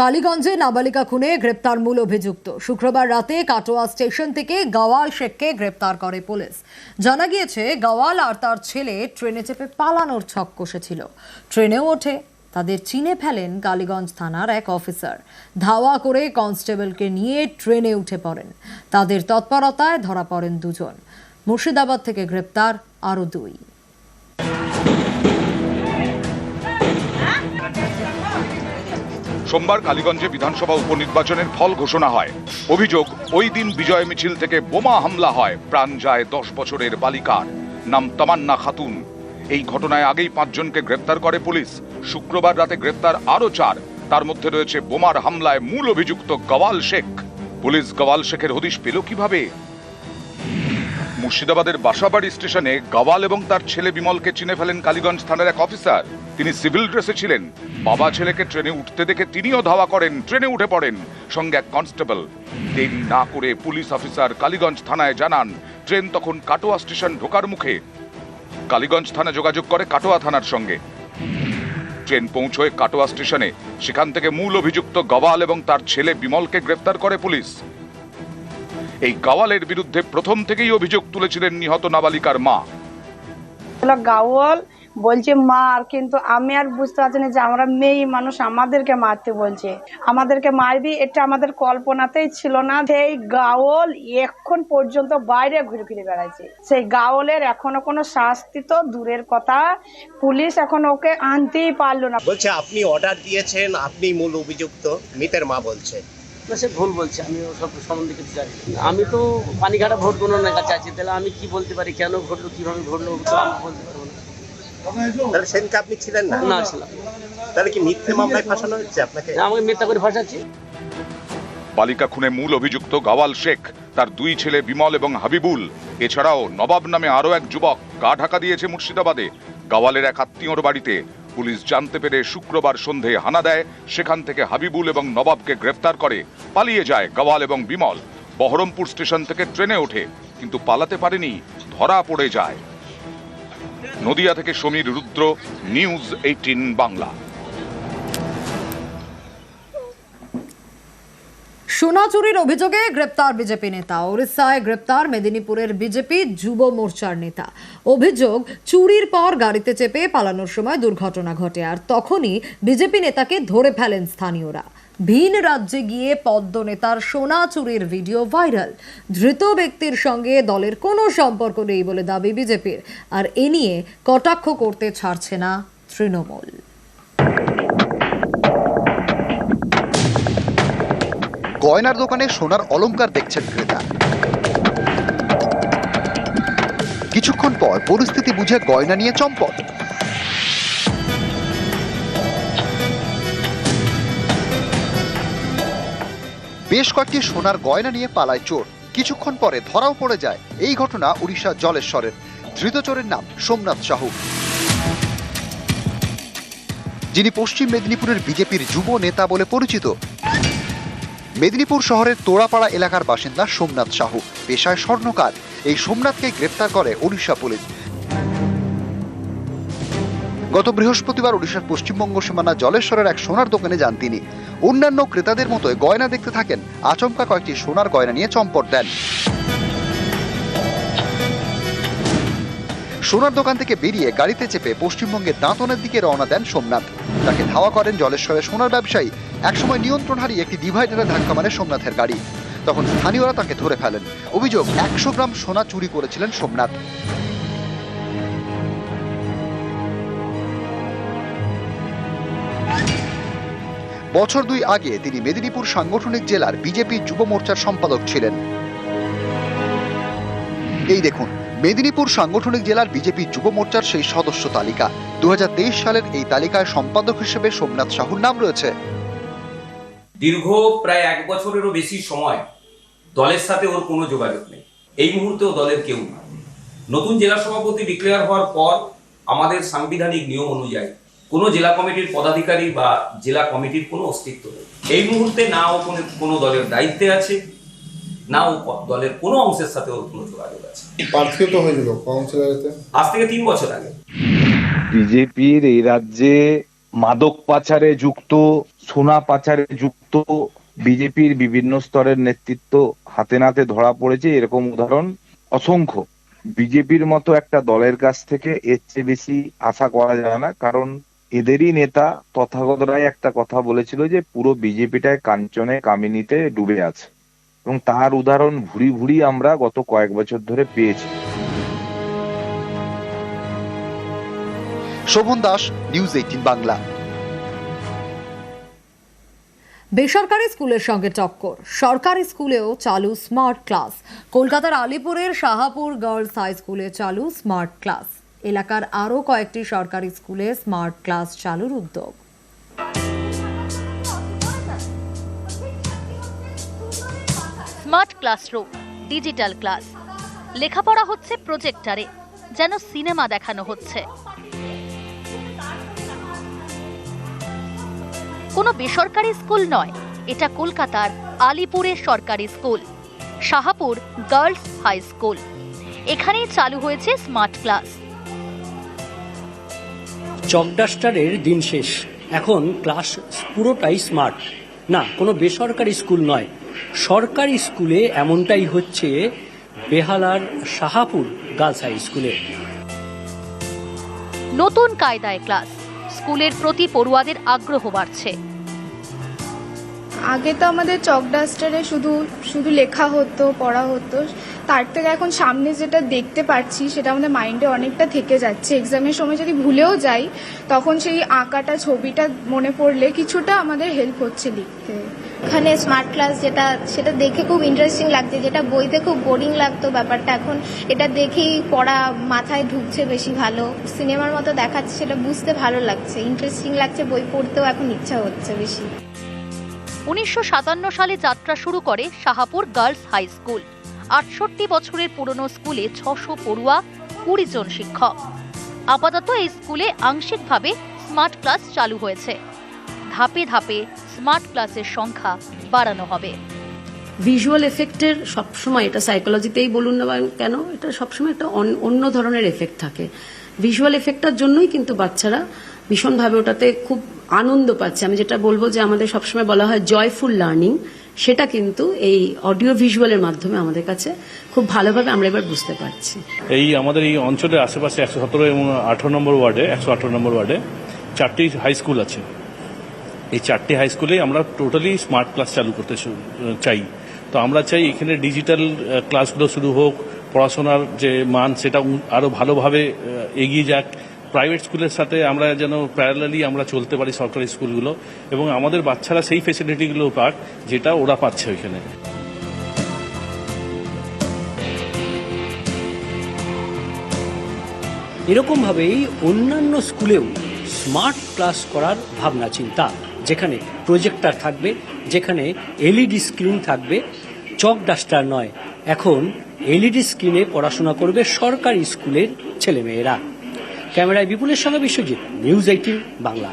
কালীগঞ্জে নাবালিকা খুনে গ্রেপ্তার মূল অভিযুক্ত। শুক্রবার রাতে কাটোয়া স্টেশন থেকে গওয়াল শেখকে গ্রেপ্তার করে পুলিশ। জানা গিয়েছে, গাওয়াল আর তার ছেলে ট্রেনে চেপে পালানোর ছক কষেছিল। ট্রেনেও ওঠে, তাদের চিনে ফেলেন কালীগঞ্জ থানার এক অফিসার। ধাওয়া করে কনস্টেবলকে নিয়ে ট্রেনে উঠে পড়েন। তাদের তৎপরতায় ধরা পড়েন দুজন। মুর্শিদাবাদ থেকে গ্রেপ্তার আরও দুই। সোমবার কালীগঞ্জে বিধানসভা উপনির্বাচনের ফল ঘোষণা হয়। অভিযোগ, ওই দিন বিজয় মিছিল থেকে বোমা হামলা হয়। প্রাণ যায় দশ বছরের বালিকার। নাম তামান্না খাতুন। এই ঘটনায় আগেই পাঁচজনকে গ্রেপ্তার করে পুলিশ। শুক্রবার রাতে গ্রেপ্তার আরও চার। তার মধ্যে রয়েছে বোমার হামলায় মূল অভিযুক্ত গওয়াল শেখ। পুলিশ গওয়াল শেখের হদিশ পেল কীভাবে? মুর্শিদাবাদের বাসাবাড়ি স্টেশনে গওয়াল এবং তার ছেলে বিমলকে চিনে ফেলেন কালীগঞ্জ থানার এক অফিসার। তিনি সিভিল ড্রেসে ছিলেন। বাবা ছেলেকে ট্রেনে উঠতে দেখে তিনিও ধাওয়া করেন, ট্রেনে উঠে পড়েন। সঙ্গে এক কনস্টেবল। দেরি না করে পুলিশ অফিসার কালীগঞ্জ থানায় জানান, ট্রেন তখন কাটোয়া স্টেশন ঢোকার মুখে। কালীগঞ্জ থানা যোগাযোগ করে কাটোয়া থানার সঙ্গে। ট্রেন পৌঁছয় কাটোয়া স্টেশনে। সেখান থেকে মূল অভিযুক্ত গওয়াল এবং তার ছেলে বিমলকে গ্রেপ্তার করে পুলিশ। এই গাওয়ালের বিরুদ্ধে প্রথম থেকেই অভিযোগ তুলেছিলেন নিহত নাবালিকার মা। গাওয়াল বলছে মার কিন্তু আমি আর বুঝতে পারছি না যে আমরা মেয়ে মানুষ আমাদেরকে মারতে বলছে। আমাদেরকে মারবি এটা আমাদের কল্পনাতেই ছিল না। সেই গাওয়াল এখন পর্যন্ত বাইরে ঘুরে ফিরে বেড়াচ্ছে সেই গাওয়ালের এখনও কোনো শাস্তি তো দূরের কথা। পুলিশ এখন ওকে আনতেই পারল না। বলছে আপনি অর্ডার দিয়েছেন আপনি মূল অভিযুক্ত। মিতের মা বলছে। না সে ভুল বলছে আমি ওসব সম্বন্ধে কিছু জানি আমি তো পানিঘাটা ভোট গণনার কাছে আছি তাহলে আমি কি বলতে পারি? কেন ঘটলো কীভাবে ঘটলো তো আমি বলতে পারব না। তাহলে সেদিনকে আপনি ছিলেন না? না ছিলাম। তাহলে কি মিথ্যে মামলায় ফাঁসানো হচ্ছে আপনাকে? আমাকে মিথ্যা করে ফাঁসাচ্ছি। বালিকা খুনে মূল অভিযুক্ত গাওয়াল শেখ তার দুই ছেলে বিমল এবং হাবিবুল। এছাড়াও নবাব নামে আরও এক যুবক গা ঢাকা দিয়েছে মুর্শিদাবাদে। গাওয়ালের এক আত্মীয়র বাড়িতে পুলিশ জানতে পেরে শুক্রবার সন্ধে হানা দেয়, সেখান থেকে হাবিবুল এবং নবাবকে গ্রেফতার করে, পালিয়ে যায় গওয়াল এবং বিমল। বহরমপুর স্টেশন থেকে ট্রেনে ওঠে, কিন্তু পালাতে পারেনি, ধরা পড়ে যায়। নদিয়া থেকে সমীর রুদ্র, নিউজ এইটিন বাংলা। সোনা চুরির অভিযোগে গ্রেপ্তার বিজেপি নেতা। ওড়িশায় গ্রেপ্তার মেদিনীপুরের বিজেপি যুব মোর্চার নেতা। অভিযোগ, চুরির পর গাড়িতে চেপে পালানোর সময় দুর্ঘটনা ঘটে, আর তখনই বিজেপি নেতাকে ধরে ফেলেন স্থানীয়রা। ভিন রাজ্যে গিয়ে পদ্ম নেতার সোনা চুরির ভিডিও ভাইরাল। ধৃত ব্যক্তির সঙ্গে দলের কোনো সম্পর্ক নেই বলে দাবি বিজেপির, আর এ নিয়ে কটাক্ষ করতে ছাড়ছে না তৃণমূল। গয়নার দোকানে সোনার অলংকার দেখছেন ক্রেতা। কিছুক্ষণ পর পরিস্থিতি বুঝে গয়না নিয়ে চম্পট। বেশ কয়েকটি সোনার গয়না নিয়ে পালায় চোর। কিছুক্ষণ পরে ধরাও পড়ে যায়। এই ঘটনা উড়িষ্যা জলেশ্বরের। ধৃত চোরের নাম সোমনাথ সাহু। যিনি পশ্চিম মেদিনীপুরের বিজেপির যুব নেতা বলে পরিচিত। মেদিনীপুর শহরের তোড়াপাড়া এলাকার বাসিন্দা সোমনাথ সাহু। পেশায় স্বর্ণকার। এই সোমনাথকে গ্রেপ্তার করে উড়িষ্যা পুলিশ। গত বৃহস্পতিবার উড়িষ্যার পশ্চিমবঙ্গ সীমানা জলেশ্বরের এক সোনার দোকানে যান তিনি। অন্যান্য ক্রেতাদের মতোই গয়না দেখতে থাকেন। আচমকা কয়েকটি সোনার গয়না নিয়ে চম্পট দেন। সোনার দোকান থেকে বেরিয়ে গাড়িতে চেপে পশ্চিমবঙ্গের দাঁতনের দিকে রওনা দেন সোমনাথ। তাকে ধাওয়া করেন জলেশ্বরের সোনার ব্যবসায়ী। একসময় নিয়ন্ত্রণ হারিয়ে একটি ডিভাইডারে ধাক্কা মারে সোমনাথের গাড়ি। তখন স্থানীয়রা তাকে ধরে ফেলেন। অভিযোগ, একশো গ্রাম সোনা চুরি করেছিলেন সোমনাথ। বছর দুই আগে তিনি মেদিনীপুর সাংগঠনিক জেলার বিজেপি যুব মোর্চার সম্পাদক ছিলেন। এই দেখুন। মেদিনীপুর সাংগঠনিক জেলার বিজেপি যুব মোর্চার সেই সদস্য তালিকা। দু সালের এই তালিকায় সম্পাদক হিসেবে সোমনাথ সাহুর নাম রয়েছে। দীর্ঘ প্রায় এক বছরেরও বেশি সময় দলের সাথে ওর কোনো যোগাযোগ নেই। এই মুহূর্তেও দলের কেউ না নতুন জেলা সভাপতি ডিক্লেয়ার হওয়ার পর আমাদের সাংবিধানিক নিয়ম অনুযায়ী কোনো জেলা কমিটির পদাধিকারী বা জেলা কমিটির কোনো অস্তিত্ব নেই। এই মুহূর্তে না ও কোনো দলের দায়িত্বে আছে। না ও ক- দলের কোনো অংশের সাথে ওর কোনো যোগাযোগ আছে। প্রার্থিত হয়েছিল কাউন্সিলরেতে আজ থেকে তিন বছর আগে। বিজেপির এই রাজ্যে মাদক পাচারে যুক্ত সোনা পাচারে যুক্ত বিজেপির বিভিন্ন স্তরের নেতৃত্ব হাতে নাতে ধরা পড়েছে এরকম উদাহরণ অসংখ্য। বিজেপির মতো একটা দলের কাছ থেকে এর চেয়ে বেশি আশা করা যায় না কারণ এদেরই নেতা তথাগত রায় একটা কথা বলেছিল যে পুরো বিজেপিটায় কাঞ্চনে কামিনীতে ডুবে আছে। এবং তার উদাহরণ ভুরি ভুরি আমরা গত কয়েক বছর ধরে পেয়েছি। Shovan Das news eighteen Bangla. বেসরকারি স্কুলের সঙ্গে টক্কর। সরকারি স্কুলেও চালু স্মার্ট ক্লাস। কলকাতার আলিপুরের শাহাপুর গার্লস হাই স্কুলে চালু স্মার্ট ক্লাস। এলাকার আরও কয়েকটি সরকারি স্কুলে স্মার্ট ক্লাস চালুর উদ্যোগ। Smart classroom, digital class. লেখাপড়া হচ্ছে প্রজেক্টারে, যেন সিনেমা দেখানো হচ্ছে। কোনো বেসরকারি স্কুল নয়, এটা কলকাতার আলিপুরের সরকারি school, Shahapur girls high school. এখানেই চালু হয়েছে স্মার্ট ক্লাস। চকডাস্টারের দিন শেষ। এখন ক্লাস পুরোটাই স্মার্ট। না, কোনো বেসরকারি স্কুল নয় সরকারি স্কুলে এমনটাই হচ্ছে বেহালার শাহাপুর গার্লস হাই স্কুলে। নতুন কায়দায় ক্লাস। স্কুলের প্রতি পড়ুয়াদের আগ্রহ বাড়ছে। আগে তো আমাদের চক ডাস্টারে শুধু শুধু লেখা হতো পড়া হতো। তার থেকে এখন সামনে যেটা দেখতে পাচ্ছি সেটা আমাদের মাইন্ডে অনেকটা থেকে যাচ্ছে। এক্সামের সময় যদি ভুলেও যাই তখন সেই আঁকাটা ছবিটা মনে পড়লে কিছুটা আমাদের হেল্প হচ্ছে লিখতে। এখানে স্মার্ট ক্লাস যেটা, সেটা দেখে খুব ইন্টারেস্টিং লাগছে, যেটা বইতে খুব বোরিং লাগতো ব্যাপারটা। এখন এটা দেখেই পড়া মাথায় ঢুকছে বেশি ভালো। সিনেমার মতো দেখাচ্ছে, সেটা বুঝতে ভালো লাগছে। ইন্টারেস্টিং লাগছে, বই পড়তেও এখন ইচ্ছা হচ্ছে বেশি। উনিশশো সাতান্ন সালে যাত্রা শুরু করে শাহাপুর গার্লস হাই স্কুল। আটষট্টি বছরের পুরনো স্কুলে ছশো পড়ুয়া, কুড়ি জন শিক্ষক। আপাতত এই স্কুলে আংশিকভাবে স্মার্ট ক্লাস চালু হয়েছে। ধাপে ধাপে স্মার্ট ক্লাসের সংখ্যা বাড়ানো হবে। ভিজুয়াল এফেক্টের সবসময় এটা সাইকোলজিতেই বলুন না বা কেন এটা সবসময় একটা অন- অন্য ধরনের এফেক্ট থাকে। ভিজুয়াল এফেক্টটার জন্যই কিন্তু বাচ্চারা ভীষণভাবে ওটাতে খুব আনন্দ পাচ্ছে। আমি যেটা বলব যে আমাদের সবসময় বলা হয় জয়ফুল লার্নিং সেটা কিন্তু এই অডিও ভিজুয়ালের মাধ্যমে আমাদের কাছে খুব ভালোভাবে আমরা এবার বুঝতে পারছি। এই আমাদের এই অঞ্চলের আশেপাশে একশো সতেরো এবং আঠারো নম্বর ওয়ার্ডে একশো আঠারো নম্বর ওয়ার্ডে চারটি হাই স্কুল আছে। এই চারটি হাই স্কুলে আমরা টোটালি স্মার্ট ক্লাস চালু করতে চাই। তো আমরা চাই এখানে ডিজিটাল ক্লাসগুলো শুরু হোক, পড়াশোনার যে মান সেটা আরও ভালোভাবে এগিয়ে যাক। প্রাইভেট স্কুলের সাথে আমরা যেন প্যারালালি আমরা চলতে পারি সরকারি স্কুলগুলো এবং আমাদের বাচ্চারা সেই ফেসিলিটিগুলো পাক যেটা ওরা পাচ্ছে ওইখানে। এরকমভাবেই অন্যান্য স্কুলেও স্মার্ট ক্লাস করার ভাবনা, চিন্তা। যেখানে প্রজেক্টার থাকবে, যেখানে এলইডি স্ক্রিন থাকবে, চক ডাস্টার নয়। এখন এলইডি স্ক্রিনে পড়াশোনা করবে সরকারি স্কুলের ছেলেমেয়েরা। ক্যামেরায় বিপুলের সঙ্গে বিশ্বজিৎ, নিউজ এইটিন, বাংলা।